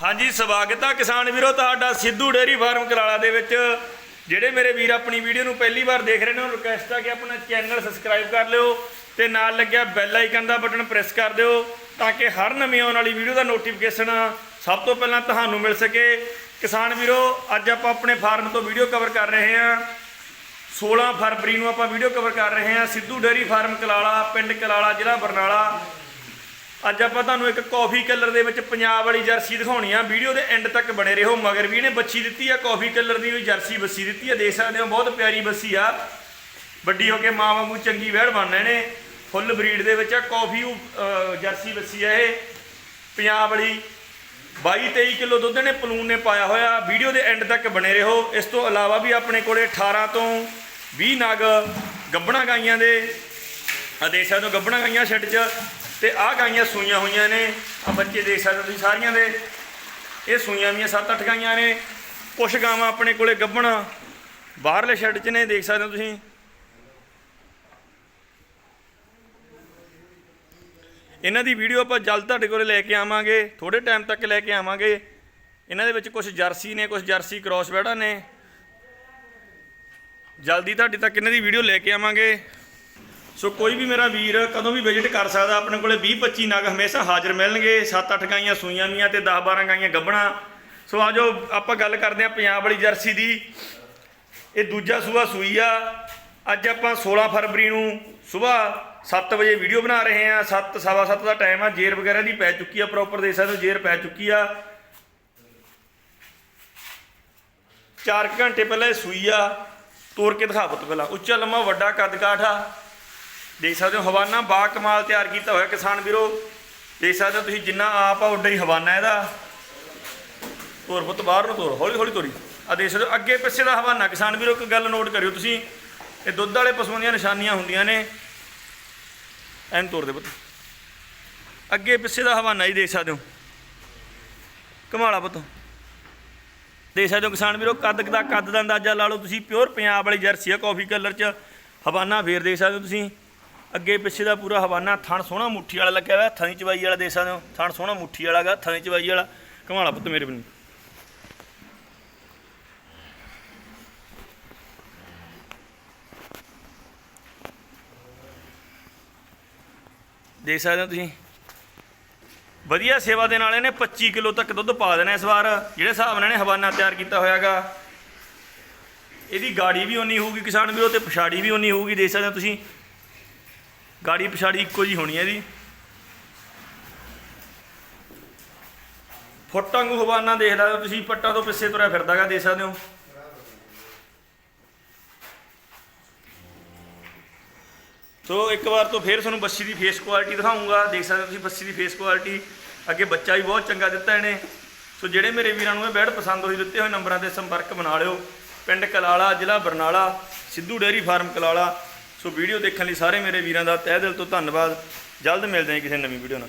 ਹਾਂਜੀ, ਸਵਾਗਤ ਆ ਕਿਸਾਨ ਵੀਰੋ, ਤੁਹਾਡਾ ਸਿੱਧੂ ਡੇਰੀ ਫਾਰਮ ਕਰਾਲਾ ਦੇ ਵਿੱਚ। ਜਿਹੜੇ ਮੇਰੇ ਵੀਰ ਆਪਣੀ ਵੀਡੀਓ ਨੂੰ ਪਹਿਲੀ ਵਾਰ ਦੇਖ ਰਹੇ ਨੇ ਉਹ ਰਿਕਵੈਸਟ ਆ ਕਿ ਆਪਣਾ ਚੈਨਲ ਸਬਸਕ੍ਰਾਈਬ ਕਰ ਲਿਓ ਤੇ ਨਾਲ ਲੱਗਿਆ ਬੈਲ ਆਈਕਨ ਦਾ ਬਟਨ ਪ੍ਰੈਸ ਕਰ ਦਿਓ ਤਾਂ ਕਿ ਹਰ ਨਵੀਂ ਆਉਣ ਵਾਲੀ ਵੀਡੀਓ ਦਾ ਨੋਟੀਫਿਕੇਸ਼ਨ ਸਭ ਤੋਂ ਪਹਿਲਾਂ ਤੁਹਾਨੂੰ ਮਿਲ ਸਕੇ। ਕਿਸਾਨ ਵੀਰੋ, ਅੱਜ ਆਪਾਂ ਆਪਣੇ ਫਾਰਮ ਤੋਂ ਵੀਡੀਓ ਕਵਰ ਕਰ ਰਹੇ ਹਾਂ। 16 ਫਰਵਰੀ ਨੂੰ ਆਪਾਂ ਵੀਡੀਓ ਕਵਰ ਕਰ ਰਹੇ ਹਾਂ। ਸਿੱਧੂ ਡੇਰੀ ਫਾਰਮ ਕਲਾਲਾ, ਪਿੰਡ ਕਲਾਲਾ, ਜ਼ਿਲ੍ਹਾ ਬਰਨਾਲਾ। ਅੱਜ ਆਪਾਂ ਤੁਹਾਨੂੰ ਇੱਕ ਕਾਫੀ ਕਲਰ ਦੇ ਵਿੱਚ ਪੰਜਾਬ ਵਾਲੀ ਜਰਸੀ ਦਿਖਾਉਣੀ ਆ। ਵੀਡੀਓ ਦੇ ਐਂਡ ਤੱਕ ਬਣੇ ਰਹੋ। ਮਗਰ ਵੀ ਇਹਨੇ ਬੱਚੀ ਦਿੱਤੀ ਆ ਕਾਫੀ ਕਲਰ ਦੀ ਵੀ ਜਰਸੀ ਬੱਸੀ ਦਿੱਤੀ ਆ। ਦੇਖ ਸਕਦੇ ਹੋ ਬਹੁਤ ਪਿਆਰੀ ਬੱਸੀ ਆ। ਵੱਡੀ ਹੋ ਕੇ ਮਾਂ ਵਾਂਗੂ ਚੰਗੀ ਵਹਿੜ ਬਣਨਾ ਨੇ ਫੁੱਲ ਬਰੀਡ ਦੇ ਵਿੱਚ ਆ ਕਾਫੀ ਅਹ, ਜਰਸੀ ਬੱਸੀ ਆ ਇਹ। ਪੰਜਾਬ ਵਾਲੀ 22 23 ਕਿਲੋ ਦੁੱਧ ਨੇ ਪਲੂਨ ਨੇ ਪਾਇਆ ਹੋਇਆ। ਵੀਡੀਓ ਦੇ ਐਂਡ ਤੱਕ ਬਣੇ ਰਹੋ। ਇਸ ਤੋਂ ਇਲਾਵਾ ਵੀ ਆਪਣੇ ਕੋਲੇ 18 ਤੋਂ 20 ਨਗ ਗੱਬਣਾ ਗਾਈਆਂ ਦੇ। ਆ ਦੇਖ ਸਕਦੇ ਹੋ ਗੱਬਣਾ ਗਾਈਆਂ ਛੱਡ 'ਚ। ਤੇ ਆਹ ਗਾਈਆਂ ਸੂਈਆਂ ਹੋਈਆਂ ਨੇ। ਆ ਬੱਚੇ ਦੇਖ ਸਕਦੇ ਹੋ ਤੁਸੀਂ ਸਾਰੀਆਂ ਦੇ। ਇਹ ਸੂਈਆਂ ਵੀਆਂ 7-8 ਗਾਈਆਂ ਨੇ। ਕੁਛ ਗਾਵਾਂ ਆਪਣੇ ਕੋਲੇ ਗੱਬਣਾ ਬਾਹਰਲੇ ਸ਼ੈੱਡ 'ਚ ਨੇ, ਦੇਖ ਸਕਦੇ ਹੋ ਤੁਸੀਂ। ਇਹਨਾਂ ਦੀ ਵੀਡੀਓ ਆਪਾਂ ਜਲਦ ਤੁਹਾਡੇ ਕੋਲੇ ਲੈ ਕੇ ਆਵਾਂਗੇ। ਥੋੜੇ ਟਾਈਮ ਤੱਕ ਲੈ ਕੇ ਆਵਾਂਗੇ। ਇਹਨਾਂ ਦੇ ਵਿੱਚ ਕੁਝ ਜਰਸੀ ਨੇ ਕੁਝ ਜਰਸੀ ਕ੍ਰੋਸ ਬੈੜਾ ਨੇ। ਜਲਦੀ ਤੁਹਾਡੇ ਤੱਕ ਇਹਨਾਂ ਦੀ ਵੀਡੀਓ ਲੈ ਕੇ ਆਵਾਂਗੇ। ਸੋ ਕੋਈ ਵੀ ਮੇਰਾ ਵੀਰ ਕਦੋਂ ਵੀ ਵਿਜ਼ਿਟ ਕਰ ਸਕਦਾ, ਆਪਣੇ ਕੋਲੇ 20 25 ਨਗ ਹਮੇਸ਼ਾ ਹਾਜ਼ਰ ਮਿਲਣਗੇ। 7-8 ਗਾਈਆਂ ਸੂਈਆਂ ਵੀਆਂ ਤੇ 10-12 ਗਾਈਆਂ ਗੱਬਣਾ ਸੋ ਆਜੋ ਆਪਾਂ ਗੱਲ ਕਰਦੇ ਹਾਂ ਪੰਜਾਬ ਵਾਲੀ ਜਰਸੀ ਦੀ। ਇਹ ਦੂਜਾ ਸੂਆ ਸੂਈ ਆ। ਅੱਜ ਆਪਾਂ 16 ਫਰਵਰੀ ਨੂੰ ਸਵੇਰ 7 ਵਜੇ ਵੀਡੀਓ ਬਣਾ ਰਹੇ ਹਾਂ। 7 ਸਵਾ 7 ਦਾ ਟਾਈਮ ਆ। ਜੇਰ ਵਗੈਰਾ ਦੀ ਪੈ ਚੁੱਕੀ ਆ ਪ੍ਰੋਪਰ ਦੇ ਸਕਦੇ ਹੋ ਜੇਰ ਪੈ ਚੁੱਕੀ ਆ। 4 ਘੰਟੇ ਪਹਿਲਾਂ ਇਹ ਸੂਈ ਆ। ਤੋੜ ਕੇ ਦਿਖਾ ਪਹਿਲਾਂ। ਉੱਚਾ, ਲੰਮਾ, ਵੱਡਾ ਕੱਦ ਕਾਠ ਆ। ਦੇਖ ਸਕਦੇ ਹੋ, ਹਵਾਨਾ ਬਾ ਕਮਾਲ ਤਿਆਰ ਕੀਤਾ ਹੋਇਆ ਕਿਸਾਨ ਵੀਰੋ। ਦੇਖ ਸਕਦੇ ਹੋ ਤੁਸੀਂ ਜਿੰਨਾ ਆਪ ਆ, ਉੱਡਾ ਹੀ ਹਵਾਨਾ ਇਹਦਾ। ਤੋਰ ਪੁੱਤ ਬਾਹਰ ਨੂੰ ਤੋਰ ਹੌਲੀ ਹੌਲੀ ਤੋਰੀ ਆ ਦੇਖ ਸਕਦੇ ਹੋ, ਅੱਗੇ ਪਿੱਛੇ ਦਾ ਹਵਾਨਾ। ਕਿਸਾਨ ਵੀਰੋ, ਇੱਕ ਗੱਲ ਨੋਟ ਕਰਿਓ ਤੁਸੀਂ, ਇਹ ਦੁੱਧ ਵਾਲੇ ਪਸ਼ੂਆਂ ਦੀਆਂ ਨਿਸ਼ਾਨੀਆਂ ਹੁੰਦੀਆਂ ਨੇ। ਐਨ ਤੋਰ ਦੇ ਪੁੱਤ। ਅੱਗੇ ਪਿੱਛੇ ਦਾ ਹਵਾਨਾ ਹੀ ਦੇਖ ਸਕਦੇ ਹੋ। ਕਮਾਲਾ ਪੁੱਤ। ਦੇਖ ਸਕਦੇ ਹੋ ਕਿਸਾਨ ਵੀਰੋ, ਕੱਦ ਦਾ ਕੱਦ ਦਾ ਅੰਦਾਜ਼ਾ ਲਾ ਲਓ ਤੁਸੀਂ, ਪਿਓਰ ਪੰਜਾਬ ਵਾਲੀ ਜਰਸੀ ਆ, ਕਾਫੀ ਕਲਰ ਚ। ਹਵਾਨਾ ਫੇਰ ਦੇਖ ਸਕਦੇ ਹੋ ਤੁਸੀਂ। ਅੱਗੇ ਪਿੱਛੇ ਦਾ ਪੂਰਾ ਹਵਾਨਾ, ਥਣ ਸੋਹਣਾ ਮੁੱਠੀ ਵਾਲਾ ਲੱਗਿਆ ਹੋਇਆ, ਥਣੀ ਚਵਾਈ ਵਾਲਾ ਦੇਖ ਸਕਦੇ ਹੋ ਥਣ ਸੋਹਣਾ ਮੁੱਠੀ ਵਾਲਾ ਗਾ ਥਣੀ ਚਵਾਈ ਵਾਲਾ। ਕਮਾਲਾ ਪੁੱਤ ਮੇਰੇ ਬਣੀ ਦੇਖ ਸਕਦੇ ਹੋ ਤੁਸੀਂ? ਵਧੀਆ ਸੇਵਾ ਦੇ ਨਾਲ ਇਹਨੇ 25 ਕਿਲੋ ਤੱਕ ਦੁੱਧ ਪਾ ਦੇਣਾ ਇਸ ਵਾਰ, ਜਿਹੜੇ ਹਿਸਾਬ ਨਾਲ ਇਹਨੇ ਹਵਾਨਾ ਤਿਆਰ ਕੀਤਾ ਹੋਇਆਗਾ। ਇਹਦੀ ਗਾੜੀ ਵੀ ਓਨੀ ਹੋਊਗੀ ਕਿਸਾਨ ਵੀਰੋ, ਤੇ ਪਛਾੜੀ ਵੀ ਓਨੀ ਹੋਊਗੀ, ਦੇਖ ਸਕਦੇ ਹੋ ਤੁਸੀਂ? ਗਾੜੀ ਪਛਾੜੀ ਇੱਕੋ ਜੀ ਹੋਣੀ ਹੈ ਜੀ ਫੁੱਟਾਂਗੂ ਹਵਾਨਾ ਦੇਖ ਲਓ ਤੁਸੀਂ ਪੱਟਾਂ ਤੋਂ ਪਿੱਛੇ ਤੁਰਿਆ ਫਿਰਦਾਗਾ, ਦੇਖ ਸਕਦੇ ਹੋ। ਸੋ ਇੱਕ ਵਾਰ ਤੋਂ ਫੇਰ ਤੁਹਾਨੂੰ ਬੱਸੀ ਦੀ ਫੇਸ ਕੁਆਲਿਟੀ ਦਿਖਾਉਂਗਾ ਦੇਖ ਸਕਦੇ ਹੋ ਤੁਸੀਂ ਬੱਸੀ ਦੀ ਫੇਸ ਕੁਆਲਿਟੀ ਅੱਗੇ ਬੱਚਾ ਵੀ ਬਹੁਤ ਚੰਗਾ ਦਿੱਤਾ ਇਹਨੇ। ਸੋ ਜਿਹੜੇ ਮੇਰੇ ਵੀਰਾਂ ਨੂੰ ਇਹ ਬੈਡ ਪਸੰਦ ਹੋਈ, ਦਿੱਤੇ ਹੋਏ ਨੰਬਰਾਂ ਤੇ ਸੰਪਰਕ ਬਣਾ ਲਿਓ। ਪਿੰਡ ਕਲਾਲਾ, ਜ਼ਿਲ੍ਹਾ Barnala, Sidhu dairy farm Kalala. So video ਦੇਖਣ ਲਈ ਸਾਰੇ ਮੇਰੇ ਵੀਰਾਂ ਦਾ ਤਹਿ ਦਿਲ ਤੋਂ ਧੰਨਵਾਦ। ਜਲਦ ਮਿਲਦੇ ਹਾਂ ਕਿਸੇ ਨਵੀਂ ਵੀਡੀਓ ਨਾਲ।